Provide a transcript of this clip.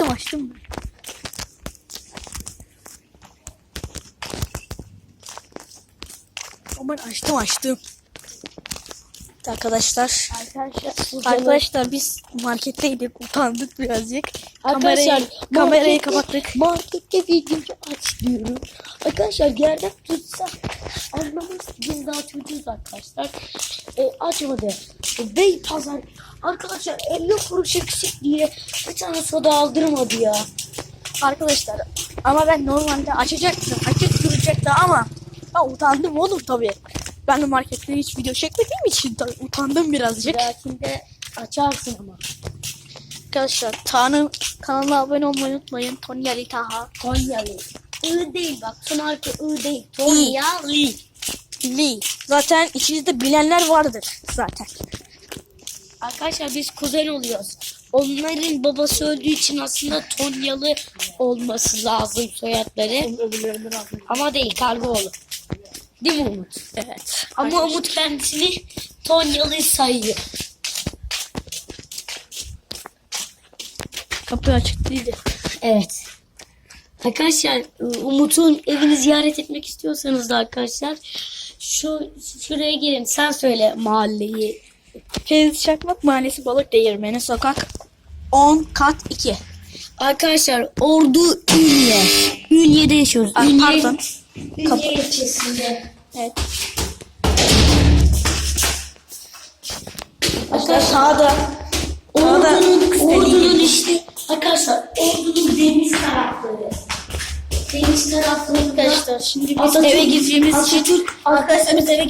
açtım mı? Ama ben açtım açtım. Arkadaşlar. Arkadaşlar, Arkadaşlar biz marketteydik utandık birazcık. Arkadaşlar, Kamerayı, kamerayı kapattık. Markette videoyu aç diyorum. Arkadaşlar yerden tutsa anlamaz. Biz daha çocuğuz arkadaşlar. E, açmadı. E, Bey pazar. Arkadaşlar 50 kuruş eksik diye bir tane soda aldırmadı ya. Arkadaşlar ama ben normalde açacaktım. Açık duracaktı ama ben utandım oğlum tabii. Ben de markette hiç video çekmediğim için tabii utandım birazcık. Belkinde açarsın ama. Arkadaşlar Tanrı kanalına abone olmayı unutmayın. Tony Ali Taha. Konyalı. I değil bak. Son harfi I değil. Konyalı. Lee. Zaten içinizde bilenler vardır zaten. Arkadaşlar biz kuzen oluyoruz. Onların babası öldüğü için aslında Tonyalı olması lazım soyadları. Ama değil Kargoğlu. Değil mi Umut? Evet. Ama Umut kendisini Tonyalı sayıyor. kapı açık değildi. Evet. Arkadaşlar Umut'un evini ziyaret etmek istiyorsanız da arkadaşlar şu şuraya gelin. Sen söyle mahalleyi. Fevzi Çakmak Mahallesi Balık Değirmeni Sokak 10 kat 2. Arkadaşlar Ordu Ünye. Ünye'de yaşıyoruz. Ay, Ünye, pardon. Ünye ilçesinde. Evet. Arkadaşlar. Sağda Ordu'nun, Ordu'nun işte arkadaşlar Ordu'nun deniz tarafları. Deniz taraflarında Arkadaşlar şimdi biz eve gireceğimiz için arkadaşlar biz eve